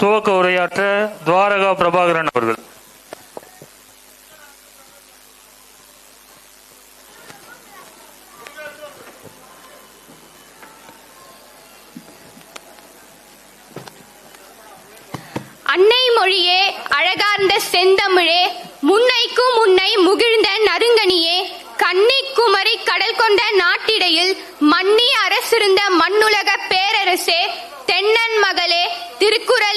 துவக்க உரையாற்ற துவாரகா பிரபாகரன் அவர்கள். அன்னை மொழியே அழகார்ந்த செந்தமிழே முன்னைக்கும் முன்னை முகிழ்ந்த நறுங்கனியே கன்னிக்குமரி கடல் கொண்ட நாட்டிடையில் மன்னி அரசிருந்த மண்ணுலக பேரரசே தென்னன் மகளே திருக்குறள்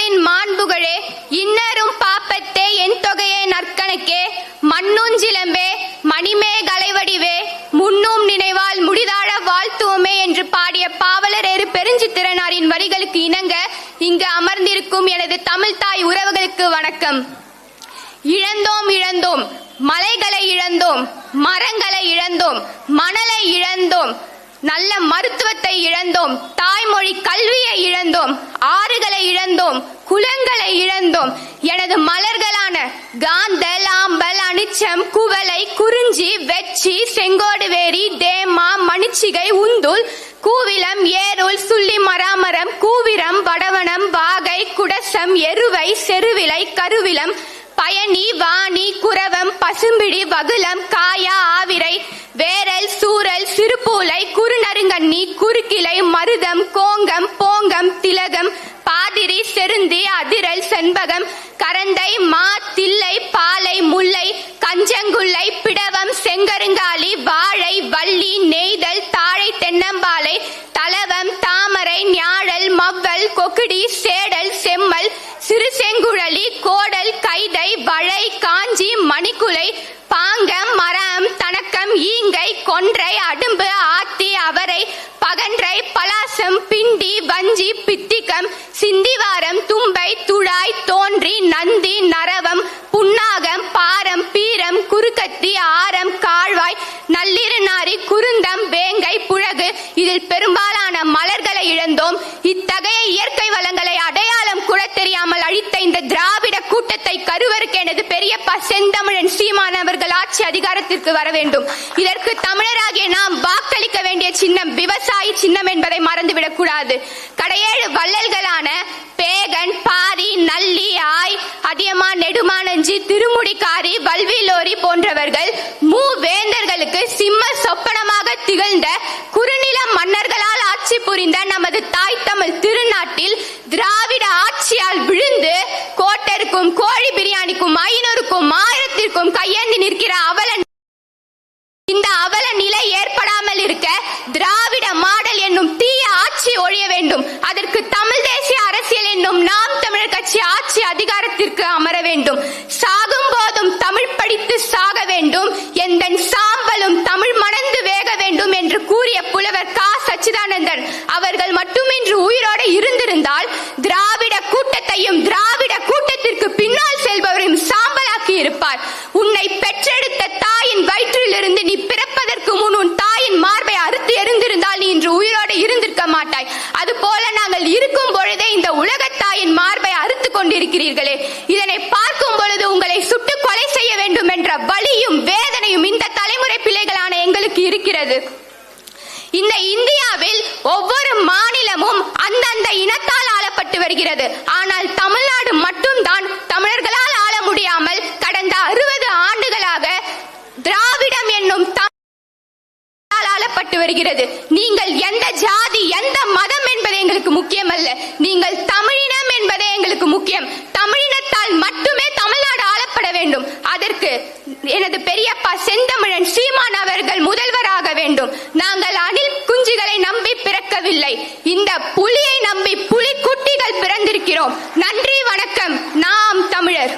எனது தமிழ் தாய் உறவுகளுக்கு வணக்கம். இழந்தோம் இழந்தோம். மலைகளை இழந்தோம். மரங்களை இழந்தோம். மணலை இழந்தோம். நல்ல மருத்துவத்தை இழந்தோம். தாய்மொழி கல்வியை இழந்தோம். ஆறுகளை இழந்தோம். குளங்களை இழந்தோம். எனது மலர்களான காந்தல் ஆம்பல் அனிச்சம் குவலை குறிஞ்சி வெச்சி செங்கோடுவேரி தேமா மணிச்சிகை உந்துல் கூவிலம் ஏருள் சுள்ளி மராமரம் குடசம் எருவை செருவிலை கருவிலம் பயணி வாணி குரவம் பசும்பிடி வகுலம் காயா ஆவிரை வேரல் சூரல் சிறுபூலை குறுநருங்கண்ணி குறுக்கிளை மருதம் கோங்கம் போங்கம் திலகம் பாதிரி செருந்தி அதிரல் செண்பகம் கரந்தை மா தில்லை பாலை முல்லை கஞ்சங்குள்ளை பிடவம் செங்கருங்காலி கொன்றை அடும்பு ஆத்தி அவரை பகன்றை பலாசம் பிண்டி வஞ்சி பித்திகம் சிந்திவாரம் தும்பை துழாய் தோன்றி நந்தி நரவம் செந்தமிழன் சீமான் அவர்கள் ஆட்சி அதிகாரத்திற்கு வர வேண்டும். இதற்கு தமிழராகிய நாம் வாக்களிக்க வேண்டிய சின்னம் விவசாயி சின்னம் என்பதை மறந்துவிடக் கூடாது. கடையேழு வள்ளல்களான பேகன் பாரி நல்லி ஆய் அதியமா நெடுமானஞ்சி திருமுடிக்காரி வல்விலோரி போன்றவர்கள் மூ. வேந்தர்களுக்கு சிம்ம சொப்பனமாக திகழ்ந்த குறுநில மன்னர்களால் ஆட்சி புரிந்த ஆயிரத்திற்கும் கையேந்தி நிற்கிற அவல இந்த அவல நிலை ஏற்படாமல் இருக்க திராவிட மாடல் என்னும் தீய ஆட்சி ஒழிய வேண்டும். அதற்கு தமிழ் தேசிய அரசியல் என்னும் நாம் தமிழர் கட்சி ஆட்சி அதிகாரத்திற்கு அமர வேண்டும். சாகும் போதும் தமிழ் படித்து சாக வேண்டும். எந்த சாம்பலும் தமிழ் மணந்து வேக வேண்டும் என்று கூறிய புலவர் கா. சச்சிதானந்தன் அவர்கள் உலகத் மார்பை அறுத்து கொண்டிருக்கிறீர்களே. இதனை பார்க்கும் பொழுது உங்களை சுட்டு கொலை செய்ய வேண்டும் என்ற வலியும் வேதனையும் இந்த தலைமுறை பிள்ளைகளான எங்களுக்கு இருக்கிறது. இந்த இந்தியாவில் ஒவ்வொரு மாநிலமும் அந்தந்த இனத்தால் ஆளப்பட்டு வருகிறது. ஆனால் தமிழ்நாடு ஆளப்பட்டு வருகிறது. நீங்கள் எந்த ஜாதி எந்த மதம் என்பது எங்களுக்கு முக்கியம் அல்ல நீங்கள் தமிழினம் என்பதே எங்களுக்கு முக்கியம். தமிழினத்தால் மட்டுமே தமிழ்நாடு ஆளப்பட வேண்டும். அதற்கு எனது பெரியப்பா செந்தமிழன் சீமான் அவர்கள் முதல்வராக வேண்டும். நாங்கள் அணில் குஞ்சுகளை நம்பி பிறக்கவில்லை. இந்த புலியை நம்பி புலி குட்டிகள் பிறந்திருக்கிறோம். நன்றி வணக்கம். நான்